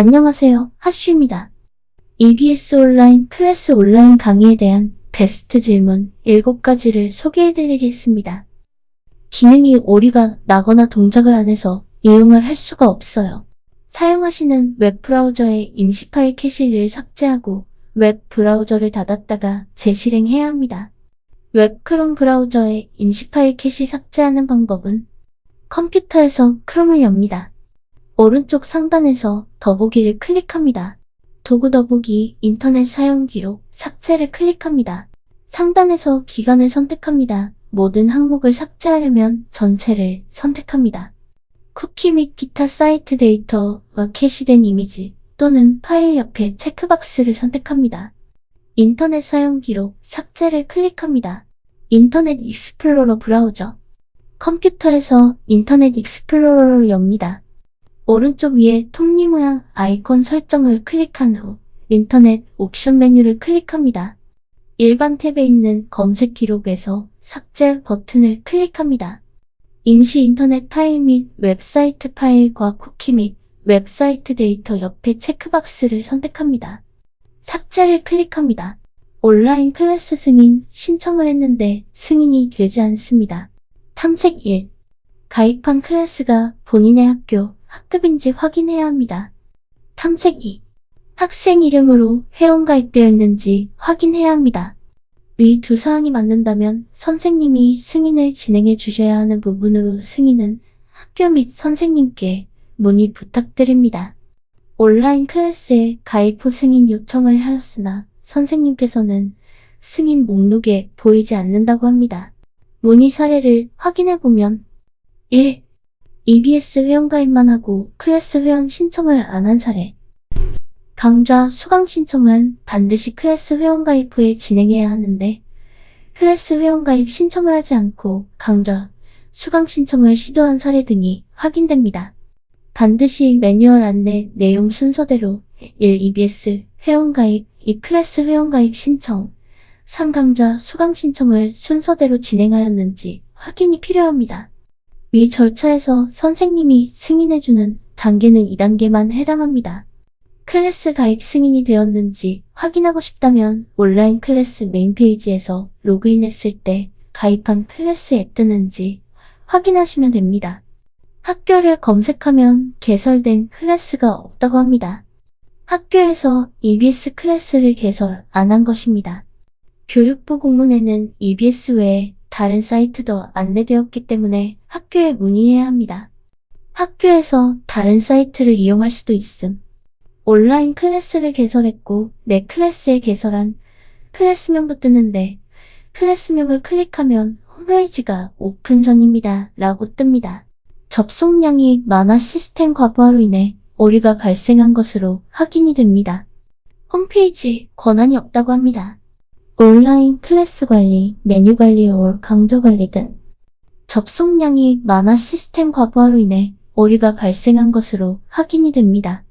안녕하세요. 하슈입니다. EBS 온라인 클래스 온라인 강의에 대한 베스트 질문 7가지를 소개해드리겠습니다. 기능이 오류가 나거나 동작을 안 해서 이용을 할 수가 없어요. 사용하시는 웹 브라우저의 임시 파일 캐시를 삭제하고 웹 브라우저를 닫았다가 재실행해야 합니다. 웹 크롬 브라우저의 임시 파일 캐시 삭제하는 방법은 컴퓨터에서 크롬을 엽니다. 오른쪽 상단에서 더보기를 클릭합니다. 도구 더보기 인터넷 사용 기록 삭제를 클릭합니다. 상단에서 기간을 선택합니다. 모든 항목을 삭제하려면 전체를 선택합니다. 쿠키 및 기타 사이트 데이터와 캐시된 이미지 또는 파일 옆에 체크박스를 선택합니다. 인터넷 사용 기록 삭제를 클릭합니다. 인터넷 익스플로러 브라우저 컴퓨터에서 인터넷 익스플로러를 엽니다. 오른쪽 위에 톱니 모양 아이콘 설정을 클릭한 후 인터넷 옵션 메뉴를 클릭합니다. 일반 탭에 있는 검색 기록에서 삭제 버튼을 클릭합니다. 임시 인터넷 파일 및 웹사이트 파일과 쿠키 및 웹사이트 데이터 옆에 체크박스를 선택합니다. 삭제를 클릭합니다. 온라인 클래스 승인 신청을 했는데 승인이 되지 않습니다. 탐색 1. 가입한 클래스가 본인의 학교, 학급인지 확인해야 합니다. 탐색 2. 학생 이름으로 회원 가입되어 있는지 확인해야 합니다. 위 두 사항이 맞는다면 선생님이 승인을 진행해 주셔야 하는 부분으로 승인은 학교 및 선생님께 문의 부탁드립니다. 온라인 클래스에 가입 후 승인 요청을 하였으나 선생님께서는 승인 목록에 보이지 않는다고 합니다. 문의 사례를 확인해 보면 1. EBS 회원가입만 하고 클래스 회원 신청을 안 한 사례 강좌 수강 신청은 반드시 클래스 회원가입 후에 진행해야 하는데 클래스 회원가입 신청을 하지 않고 강좌 수강 신청을 시도한 사례 등이 확인됩니다. 반드시 매뉴얼 안내 내용 순서대로 1. EBS 회원가입 2. 클래스 회원가입 신청 3. 강좌 수강 신청을 순서대로 진행하였는지 확인이 필요합니다. 위 절차에서 선생님이 승인해주는 단계는 2단계만 해당합니다. 클래스 가입 승인이 되었는지 확인하고 싶다면 온라인 클래스 메인 페이지에서 로그인했을 때 가입한 클래스에 뜨는지 확인하시면 됩니다. 학교를 검색하면 개설된 클래스가 없다고 합니다. 학교에서 EBS 클래스를 개설 안 한 것입니다. 교육부 공문에는 EBS 외에 다른 사이트도 안내되었기 때문에 학교에 문의해야 합니다. 학교에서 다른 사이트를 이용할 수도 있음. 온라인 클래스를 개설했고 내 클래스에 개설한 클래스명도 뜨는데 클래스명을 클릭하면 홈페이지가 오픈 전입니다 라고 뜹니다. 접속량이 많아 시스템 과부하로 인해 오류가 발생한 것으로 확인이 됩니다. 홈페이지 권한이 없다고 합니다. 온라인 클래스 관리, 메뉴 관리, 올 강좌 관리 등 접속량이 많아 시스템 과부하로 인해 오류가 발생한 것으로 확인이 됩니다.